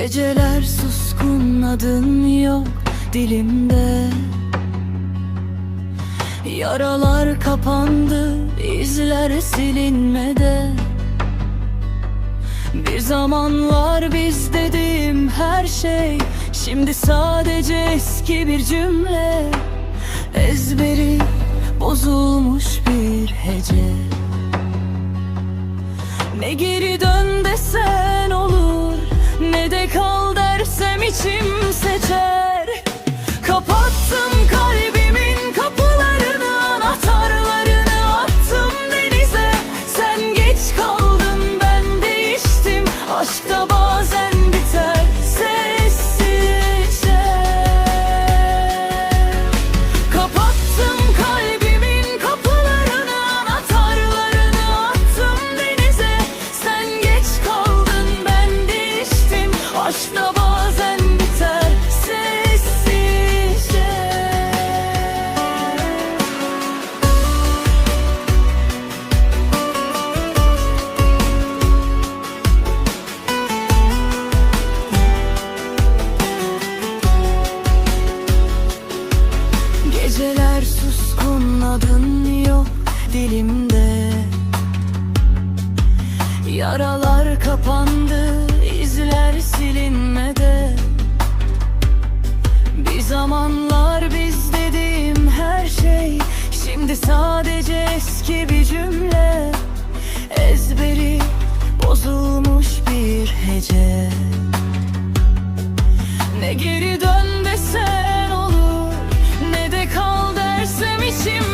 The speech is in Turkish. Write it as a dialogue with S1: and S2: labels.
S1: Geceler suskun adın yok dilimde. Yaralar kapandı izler silinmede. Bir zamanlar biz dediğim her şey. Şimdi sadece eski bir cümle. Ezberi bozulmuş bir hece. Ne geri dön desen Ne de kal dersem içim seçer Aşkta bazen biter sessizce. Geceler suskun adın yok dilimde. Yaralar kapandı sadece eski bir cümle. Ezberi bozulmuş bir hece. Ne geri dön desen olur Ne de kal dersem içim